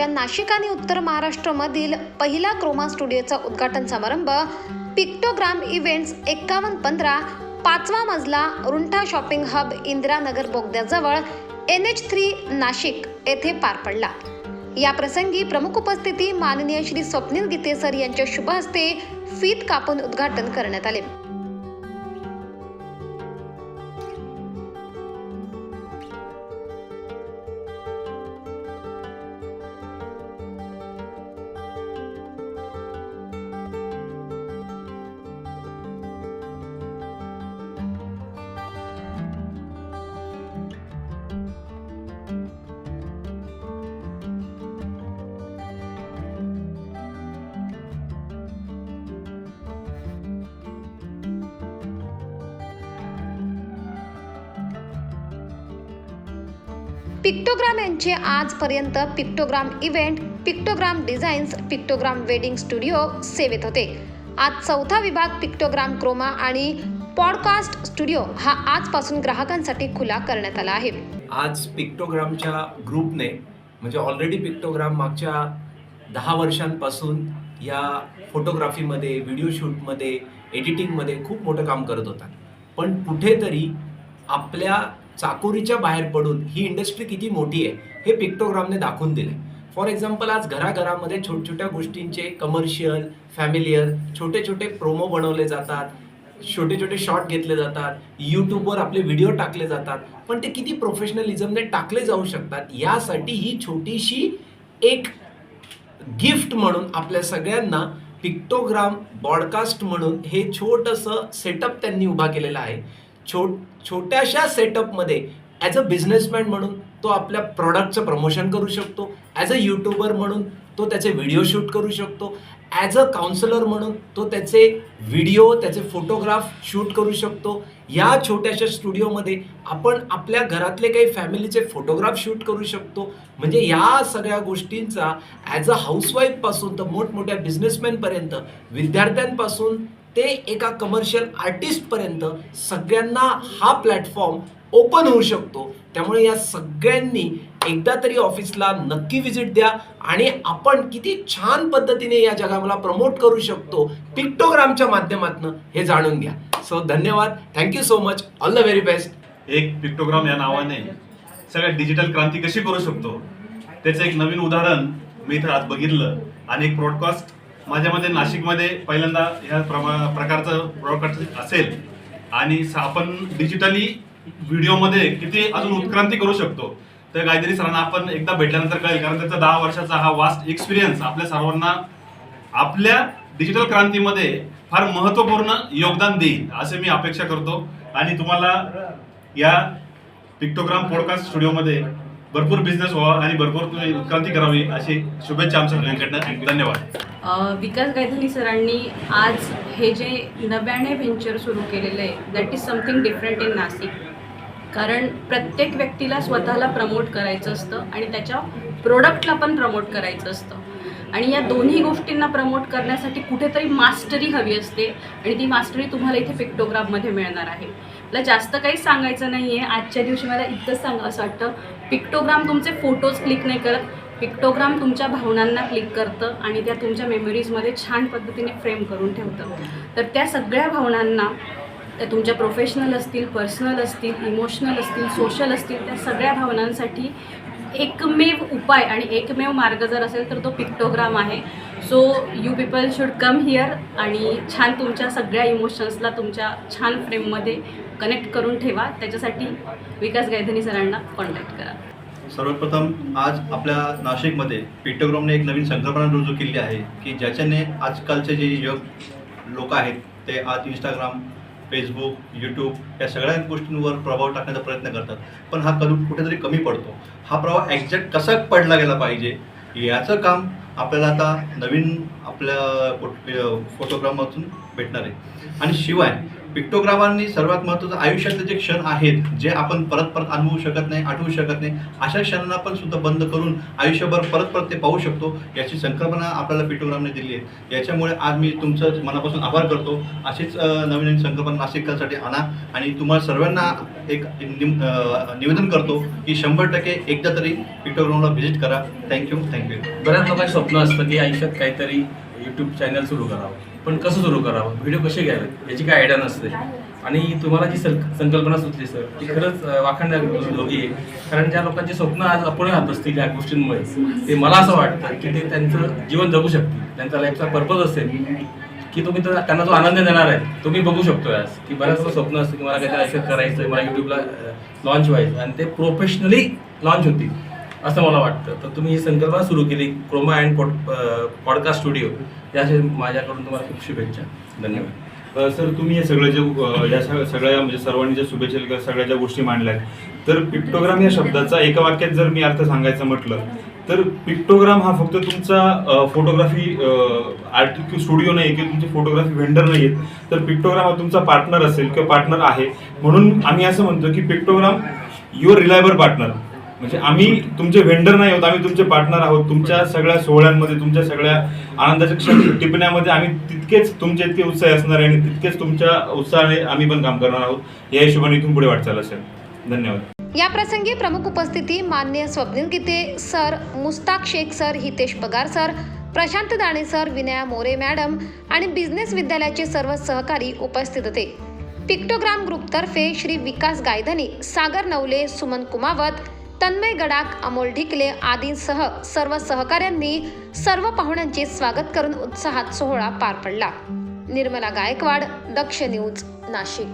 यांच्या नाशिक आणि उत्तर महाराष्ट्रामधील पहिला क्रोमा स्टुडिओचा उद्घाटन समारंभ पिक्टोग्राम इव्हेंट्स एक्कावन्न पंधरा पाचवा मजला रुंठा शॉपिंग हब इंदिरानगर बोगद्याजवळ एन एच थ्री नाशिक येथे पार पडला. या प्रसंगी प्रमुख उपस्थिती माननीय श्री स्वप्नील गीते सर यांच्या शुभ हस्ते फीत कापून उद्घाटन करण्यात आले. पिक्टोग्राम यांचे आजपर्यंत Pictogram event Pictogram designs Pictogram wedding studio सेवेत होते. आज चौथा विभाग पिक्टोग्राम क्रोमा आणि पॉडकास्ट स्टुडिओ हा आजपासून ग्राहकांसाठी खुला करण्यात आला आहे. आज पिक्टोग्रामच्या ग्रुपने म्हणजे ऑलरेडी पिक्टोग्राम मागच्या दहा वर्षांपासून या फोटोग्राफीमध्ये व्हिडिओ शूटमध्ये एडिटिंगमध्ये खूप मोठं काम करत होता. पण कुठेतरी आपल्या चाकोरीच्या बाहेर पडून ही इंडस्ट्री किती मोठी आहे हे पिक्टोग्रामने दाखवून दिले फॉर एक्झाम्पल आज घराघरामध्ये छोट छोट्या गोष्टींचे कमर्शियल फॅमिलियर छोटे छोटे प्रोमो बनवले जातात छोटे छोटे शॉर्ट घेतले जातात यूट्यूबवर आपले व्हिडिओ टाकले जातात पण ते किती प्रोफेशनलिझमने टाकले जाऊ शकतात यासाठी ही छोटीशी एक गिफ्ट म्हणून आपल्या सगळ्यांना पिक्टोग्राम बॉडकास्ट म्हणून हे छोटंसं सेटअप त्यांनी उभा केलेलं आहे. छोट छोट्याशा सेटअपमध्ये ॲज अ बिझनेसमॅन म्हणून तो आपल्या प्रॉडक्टचं प्रमोशन करू शकतो ॲज अ यूट्यूबर म्हणून तो त्याचे व्हिडिओ शूट करू शकतो ॲज अ काउन्सिलर म्हणून तो त्याचे व्हिडिओ त्याचे फोटोग्राफ शूट करू शकतो. या छोट्याशा स्टुडिओमध्ये आपण आपल्या घरातले काही फॅमिलीचे फोटोग्राफ शूट करू शकतो. म्हणजे या सगळ्या गोष्टींचा ॲज अ हाऊसवाईफपासून तर मोठमोठ्या बिझनेसमॅनपर्यंत विद्यार्थ्यांपासून ते एका कमर्शियल आर्टिस्टपर्यंत सगळ्यांना हा प्लॅटफॉर्म ओपन होऊ शकतो. त्यामुळे या सगळ्यांनी एकदा तरी ऑफिसला नक्की विजिट द्या आणि आपण किती छान पद्धतीने या जगाला प्रमोट करू शकतो पिक्टोग्रामच्या माध्यमातून हे जाणून घ्या. सो धन्यवाद. Thank you so much all the very best एक पिक्टोग्राम या नावाने सगळ्या डिजिटल क्रांती कशी करू शकतो? त्याचं एक नवीन उदाहरण मी इथं आज बघितलं आणि एक ब्रॉडकास्ट माझ्या मते नाशिकमध्ये पहिल्यांदा ह्या प्रमा- प्रकारचं ब्रॉडकास्ट असेल आणि स- आपण डिजिटली व्हिडिओमध्ये किती अजून उत्क्रांती करू शकतो. तर काहीतरी सरांना आपण एकदा भेटल्यानंतर कळेल कारण त्याचा दहा वर्षाचा हा वास्ट एक्सपिरियन्स आपल्या सर्वांना आपल्या डिजिटल क्रांतीमध्ये फार महत्त्वपूर्ण योगदान देईल असे मी अपेक्षा करतो. आणि तुम्हाला या पिक्टोग्राम पॉडकास्ट स्टुडिओमध्ये भरपूर बिझनेस व्हावा आणि भरपूर क्रांती करावी अशी शुभेच्छा आमच्या सगळ्यांकडनं. धन्यवाद. विकास गायधनी सरांनी आज हे जे नव्याने व्हेंचर सुरू केलेलं आहे that is something different in Nashik कारण प्रत्येक व्यक्तीला स्वतःला प्रमोट करायचं असतं आणि त्याच्या प्रोडक्टला पण प्रमोट करायचं असतं. आणि या दोन्ही गोष्टींना प्रमोट करण्यासाठी कुठेतरी मास्टरी हवी असते आणि ती मास्टरी तुम्हाला इथे पिक्टोग्राफमध्ये मिळणार आहे. मला जास्त काही सांगायचं नाही आहे आजच्या दिवशी मला इतकंच सांग असं वाटतं. पिक्टोग्राम तुमचे फोटोज क्लिक नाही करत. पिक्टोग्राम तुमच्या भावनांना क्लिक करतं आणि त्या तुमच्या मेमरीजमध्ये छान पद्धतीने फ्रेम करून ठेवतं. तर त्या सगळ्या भावनांना त्या तुमच्या प्रोफेशनल असतील पर्सनल असतील इमोशनल असतील सोशल असतील त्या सगळ्या भावनांसाठी एकमेव उपाय आणि एकमेव मार्ग जर असेल तर तो पिक्टोग्राम आहे. So you people should come here आणि छान तुमच्या सगळ्या इमोशन्सला तुमच्या छान फ्रेममध्ये कनेक्ट करून ठेवा. त्याच्यासाठी विकास गायधनी सरांना कॉन्टॅक्ट करा. सर्वप्रथम आज आपल्या नाशिकमध्ये पिक्टोग्रामने एक नवीन संकल्पना रुजू केली आहे की ज्याच्याने आजकालचे जे युग लोक आहेत ते आज इंस्टाग्राम फेसबुक यूट्यूब या सगळ्या गोष्टींवर प्रभाव टाकण्याचा प्रयत्न करतात. पण हा कधी कुठेतरी कमी पडतो. हा प्रभाव एक्झॅक्ट कसा पडला गेला पाहिजे याचं काम आपल्याला आता नवीन आपल्या फोटोग्राममधून भेटणार आहे. आणि शिवाय पिक्टोग्रामांनी सर्वात महत्त्वाचं आयुष्यातले जे क्षण आहेत जे आपण परत परत अनुभवू शकत नाही आठवू शकत नाही अशा क्षणांना पण सुद्धा बंद करून आयुष्यभर परत परत ते पाहू शकतो याची संकल्पना आपल्याला पिक्टोग्रामने दिली आहे. याच्यामुळे आज मी तुमचं मनापासून आभार करतो. अशीच नवीन नवीन संकल्पना नाशिकसाठी आणा आणि तुम्हाला सर्वांना एक निम- निवेदन करतो की शंभर टक्के एकदा तरी पिक्टोग्रामला व्हिजिट करा. Thank you thank you. बऱ्याच लोकांचे स्वप्न असतं की आयुष्यात काहीतरी यूट्यूब चॅनल सुरू करावं. पण कसं सुरू करावं? व्हिडिओ कसे घ्यावे? याची काय आयडिया नसते. आणि तुम्हाला जी सं संकल्पना सुचली सर ती खरंच अं, वाखाणण्याजोगी आहे कारण ज्या लोकांची स्वप्न आज अपुरे राहत असतील या गोष्टींमुळे ते मला असं वाटतं की ते त्यांचं जीवन जगू शकतील. त्यांचा लाईफचा पर्पज असेल की तुम्ही तर त्यांना जो आनंद देणार आहे तुम्ही बघू शकतो आज की बऱ्याच स्वप्न असतं की मला काहीतरी असं करायचं मला युट्यूबला लॉन्च व्हायचं आणि ते प्रोफेशनली लॉन्च होतील. असं मला वाटतं. तर तुम्ही ही संकल्पना सुरू केली. Chroma and pod podcast studio. या माझ्याकडून तुम्हाला खूप शुभेच्छा. धन्यवाद. सर तुम्ही हे सगळं जे या सगळ्या म्हणजे सर्वांनी ज्या शुभेच्छा सगळ्या ज्या गोष्टी मांडल्यात तर पिक्टोग्राम या शब्दाचा एका वाक्यात जर मी अर्थ सांगायचं म्हटलं तर पिक्टोग्राम हा फक्त तुमचा फोटोग्राफी आर्ट स्टुडिओ नाही किंवा तुमची फोटोग्राफी व्हेंडर नाही आहेत. तर पिक्टोग्राम हा तुमचा पार्टनर असेल किंवा पार्टनर आहे. म्हणून आम्ही असं म्हणतो की पिक्टोग्राम युअर रिलायबल पार्टनर. म्हणजे आम्ही तुमचे व्हेंडर नाही आहोत आम्ही तुमचे पार्टनर आहोत तुमच्या सगळ्या सोहळ्यांमध्ये तुमच्या सगळ्या आनंदाच्या क्षण टिपण्यामध्ये आम्ही तितकेच तुमचे इतके उत्साही असणार आहे आणि तितकेच तुमच्या उत्साहाने आम्ही पण काम करणार आहोत. या हिशोबाने इथून पुढे वाटचाल असेल. धन्यवाद. या प्रसंगी प्रमुख उपस्थिती मान्य Swapnil Gite sir Mustaq Shaikh sir Hitesh Pagar sir Prashant Dane sir Vinaya More madam आणि बिझनेस विद्यालयाचे सर्व सहकारी उपस्थित होते. पिक्टोग्राम ग्रुपतर्फे श्री विकास गायधनी सागर नवले सुमन कुमावत तन्मय गडाक अमोल ढिकले आदींसह सर्व सहकाऱ्यांनी सर्व पाहुण्यांचे स्वागत करून उत्साहात सोहळा पार पडला. निर्मला गायकवाड दक्ष न्यूज नाशिक.